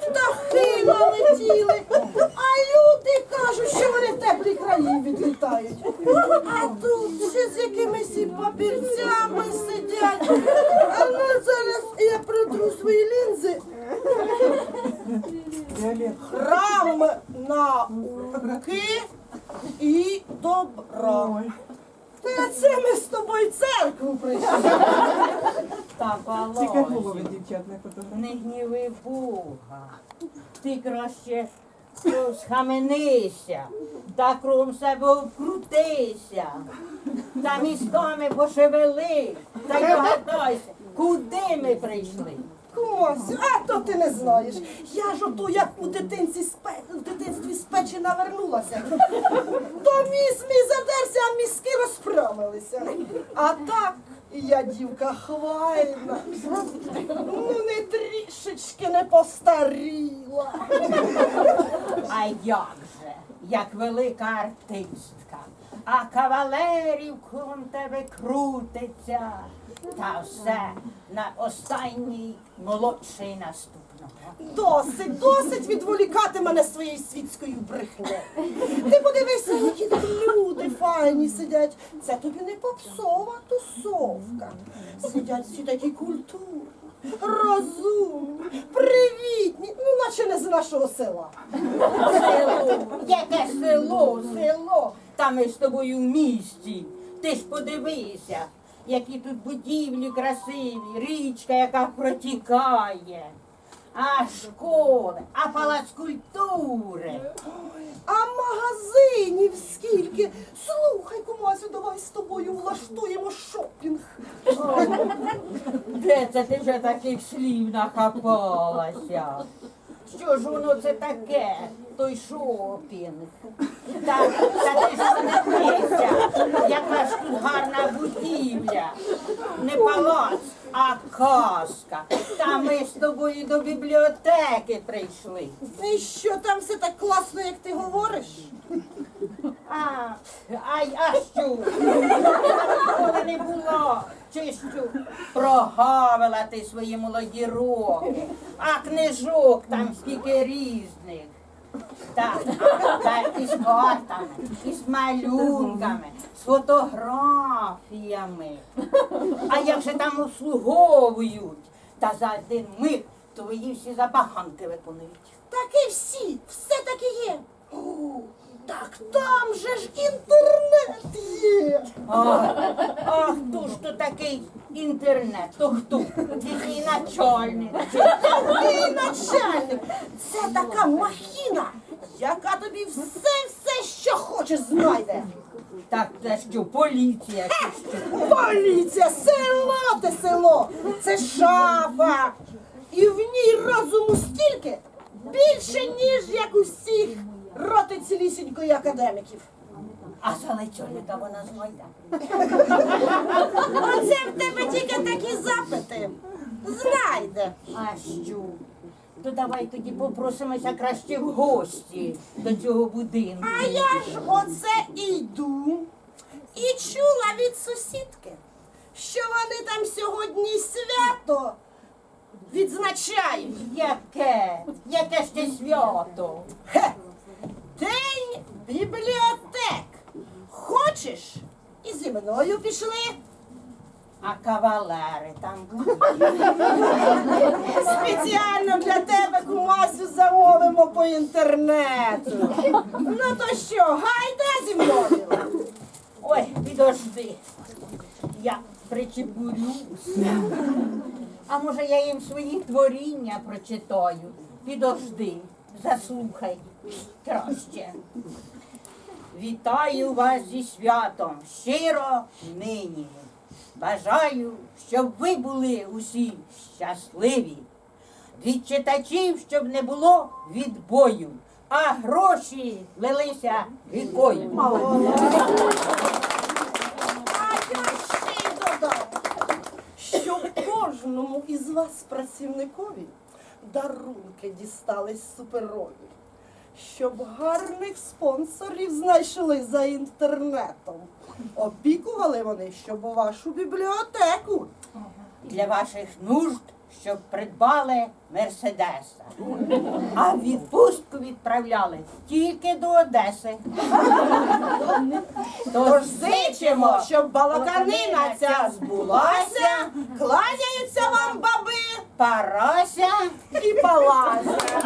птахи налетіли, а люди кажуть, що вони в теплі краї відлітають. А тут ще з якимись і папірцями сидять. А ну зараз я протру свої лінзи. Храм науки і добра. Та це ми з тобою церкву прийшли. Та Тільки голови Володя, дівчат не фотографують. не гніви Бога. Ти краще схаменися, та кругом себе обкрутися, та містами пошевели, та й догадайся, куди ми прийшли. Кумасю, а то ти не знаєш. Я ж ото як у дитинці спе... в дитинстві з печі навернулася. То міс мій задерся, а мізки розправилися. А так я дівка хвайна. Ну не трішечки не постаріла. А як же, як велика артистка, а кавалерів кругом тебе крутиться, та все на останній молодший наступного. Досить, досить відволікати мене своєю світською брехнею. Ти подивися, які тут люди файні сидять. Це тобі не попсова тусовка. Сидять всі такі культурні, розумні, привітні, ну наче не з нашого села. Село, яке село, село. Та ми з тобою в місті. Ти ж подивися, які тут будівлі красиві, річка, яка протікає. А школи, а палац культури. А магазинів скільки? Слухай, кумасю, давай з тобою влаштуємо шопінг. Де це ти вже таких слів нахапалася? Що ж воно це таке, той шопінг? Та, та ти ж не яка ж тут гарна будівля. Не палац, а казка. Та ми з тобою до бібліотеки прийшли. І що там все так класно, як ти говориш? А, ай, а що? Ніколи не було. Чи що? Прогавила ти свої молоді роки. А книжок там скільки різних. Так, так, із картами, із малюнками, з фотографіями. А як же там обслуговують? Та за один миг твої всі забаганки виконують. Так і всі, все таки є. Так там же ж інтернет є. А хто ж то такий інтернет? То хто? Який начальник? Ти начальник, це така махіна, яка тобі все, все, що хочеш, знайде. Так це що, поліція чи що? Поліція, село те село, це шафа. І в ній розуму стільки більше, ніж як у всіх роти цілісінької академіків. А залечольника вона знайде. Оце в тебе тільки такі запити. Знайде. А що? То давай тоді попросимося краще в гості до цього будинку. А я ж оце і йду. І чула від сусідки, що вони там сьогодні свято відзначають. Яке? Яке ти свято? Хе! День бібліотек. Хочеш? І зі мною пішли. А кавалери там будуть. Спеціально для тебе кумасю замовимо по інтернету. Ну то що, гайда зі мною? Ой, підожди. Я причепурюся. А може я їм свої творіння прочитаю? Підожди, заслухай краще. Вітаю вас зі святом, щиро нині. Бажаю, щоб ви були усі щасливі. Від читачів, щоб не було відбою, а гроші лилися рікою. Й кожному із вас, працівникові, дарунки дістались суперові, щоб гарних спонсорів знайшли за інтернетом. Опікували вони, щоб вашу бібліотеку. Для ваших нужд щоб придбали Мерседеса. А відпустку відправляли тільки до Одеси. Тож зичимо, щоб балаканина ця збулася, кланяються вам баби Парася і палася.